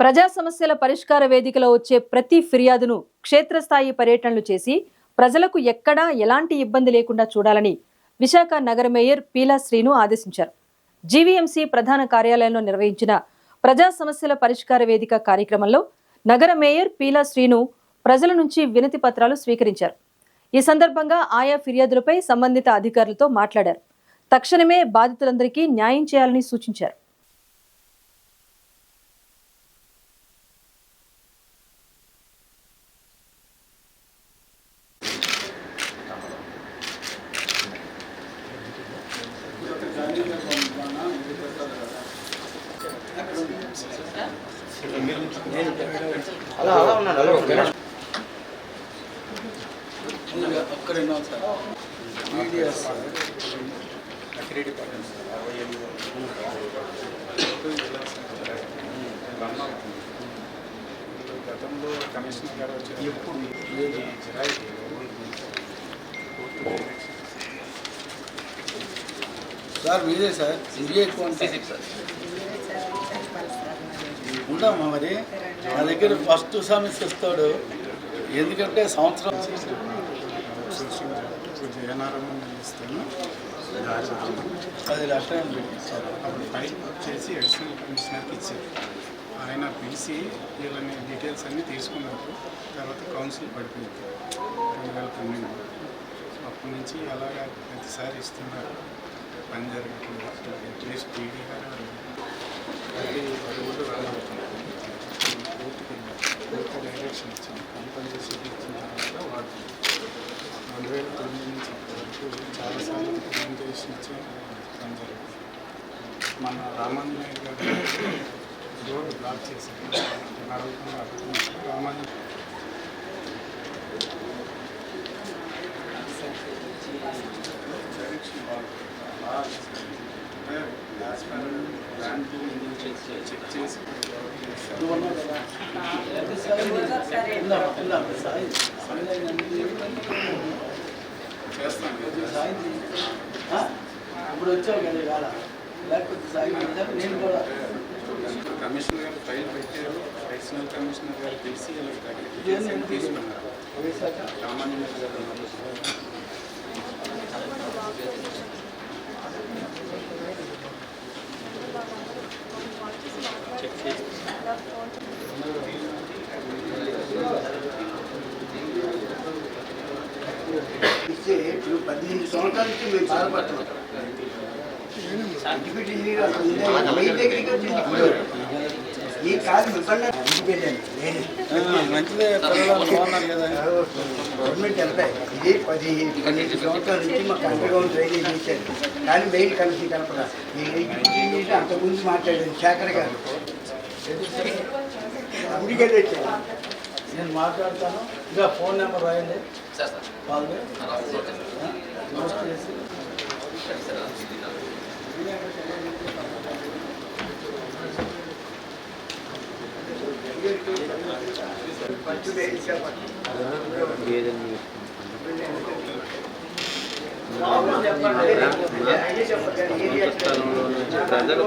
ప్రజా సమస్యల పరిష్కార వేదికలో వచ్చే ప్రతి ఫిర్యాదును క్షేత్రస్థాయి పర్యటనలు చేసి ప్రజలకు ఎక్కడా ఎలాంటి ఇబ్బంది లేకుండా చూడాలని విశాఖ నగర మేయర్ పీలా శ్రీను ఆదేశించారు. జీవీఎంసీ ప్రధాన కార్యాలయంలో నిర్వహించిన ప్రజా సమస్యల పరిష్కార వేదిక కార్యక్రమంలో నగర మేయర్ పీలా శ్రీను ప్రజల నుంచి వినతి పత్రాలు స్వీకరించారు. ఈ సందర్భంగా ఆయా ఫిర్యాదులపై సంబంధిత అధికారులతో మాట్లాడారు. తక్షణమే బాధితులందరికీ న్యాయం చేయాలని సూచించారు. అలా అలా ఉన్నాడు అలా ఉన్నాడు. సార్ డిపార్ట్మెంట్ గతంలో కమిషనర్ గారు వచ్చి ఎప్పుడు సార్ జిరాయి సార్ మీరే సార్ ఇదే సార్ ఉండమ్మా మరి? నా దగ్గర ఫస్ట్ సమస్య ఇస్తాడు. ఎందుకంటే సంవత్సరం ఇస్తాను పది లక్షలు పెట్టించారు అప్పుడు ఫైల్ చేసి అడిషనల్ కమిషనర్కి ఇచ్చారు. ఆయన పిలిచి వీళ్ళని డీటెయిల్స్ అన్నీ తీసుకున్నారు తర్వాత కౌన్సిల్ పడిపోయింది రెండు వేల పన్నెండు అప్పటి నుంచి అలాగా ప్రతిసారి ఇస్తున్నారు పని జరగట్లేదు అట్లీస్ట్ టీడీ గారు అది వేల తొమ్మిది నుంచి ఇప్పటి వరకు చాలాసార్లు ప్రజెంటేషన్ ఇచ్చి పని జరుగుతుంది మన రామాంజనేయ గారు రోడ్డు బ్లాక్ చేశారు నడవకుండా అడ్డుకున్నారు రామాంజనేయ డైరెక్షన్ బాగుంది బాగా అంటే యాజ్ పర్ ల్యాండ్ చెక్ చేసి చేస్తాను ఇప్పుడు వచ్చావు కదా ఇవాళ. లేకపోతే సాయంత్రం నేను కూడా. కమిషనర్ గారు ఫైల్ పెట్టారు. అడిషనల్ కమిషనర్ గారు తీసుకొని తీసుకున్నారు రామాంజనేయ గారు పద్దెనిమిది సంవత్సరాల నుంచి మేము బాధపడుతున్నాం సర్టిఫికేట్ ఇంజనీర్ దగ్గరికి వచ్చి ఈ కాదు ఇబ్బంది నేను గవర్నమెంట్ వెళ్తాయి. ఇది పది పన్నెండు సంవత్సరాల నుంచి మా కంట్రీగా ట్రైనింగ్ చేశారు. కానీ మెయిన్ కలిసి కలపరా. ఈ ఎగ్జిక్యూటివ్ ఇంజనీర్ అంతకుముందు మాట్లాడారు శేఖర్ గారు. అందుకే తెచ్చాను నేను మాట్లాడతాను. ఇంకా ఫోన్ నెంబర్ రాయండి. వాళ్ళది. నోట్ చేసి చెప్పండి ప్రజలు